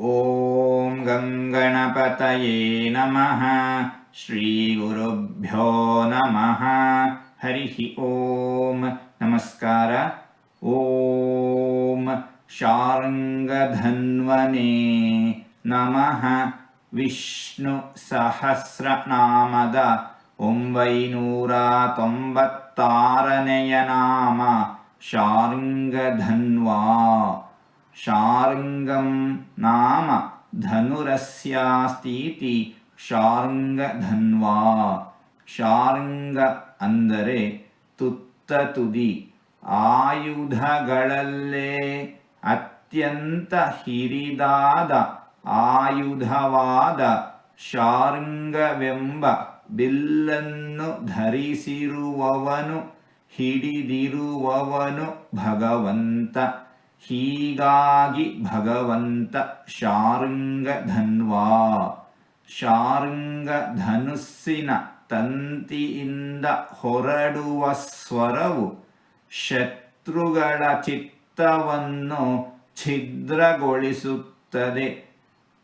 ॐ गङ्गणपतये नमः। श्रीगुरुभ्यो नमः। हरिः ॐ नमस्कार। ॐ शार्ङ्गधन्वने नमः। विष्णुसहस्रनामद ओम्बैनूर तोम्बतारनय शार्ङ्गधन्वा। ಶಾರ್ಂಗಂ ನಾಮ ಧನುರಸ್ಯಾಸ್ತೀತಿ ಶಾರ್ಂಗಧನ್ವಾ ಶಾರ್ಂಗ ಅಂದರೆ ತುತ್ತ ತುದಿ ಆಯುಧಗಳಲ್ಲೇ ಅತ್ಯಂತ ಹಿರಿದಾದ ಆಯುಧವಾದ ಶಾರ್ಂಗವೆಂಬ ಬಿಲ್ಲನ್ನು ಧರಿಸಿರುವವನು ಹಿಡಿದಿರುವವನು ಭಗವಂತ ಹೀಗಾಗಿ ಭಗವಂತ ಶಾರ್ङ्ಗಧನ್ವಾ ಶಾರ್ङ्ಗ ಧನುಸ್ಸಿನ ತಂತಿಯಿಂದ ಹೊರಡುವ ಸ್ವರವು ಶತ್ರುಗಳ ಚಿತ್ತವನ್ನು ಛಿದ್ರಗೊಳಿಸುತ್ತದೆ.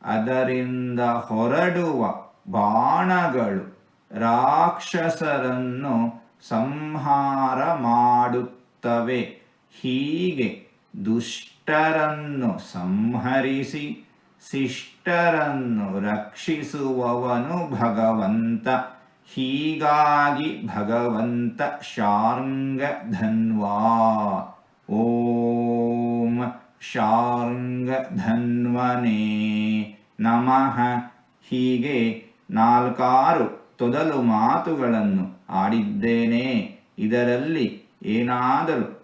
ಅದರಿಂದ ಹೊರಡುವ ಬಾಣಗಳು ರಾಕ್ಷಸರನ್ನು ಸಂಹಾರ ಮಾಡುತ್ತವೆ. ಹೀಗೆ ದುಷ್ಟರನ್ನು ಸಂಹರಿಸಿ, ಶಿಷ್ಟರನ್ನು ರಕ್ಷಿಸುವವನು ಭಗವಂತ. ಹೀಗಾಗಿ ಭಗವಂತ ಶಾರ್ಂಗಧನ್ವಾ. ಓಂ ಶಾರ್ಂಗಧನ್ವನೇ ನಮಃ. ಹೀಗೆ ನಾಲ್ಕಾರು ತೊದಲು ಮಾತುಗಳನ್ನು ಆಡಿದ್ದೇನೆ. ಇದರಲ್ಲಿ ಏನಾದರೂ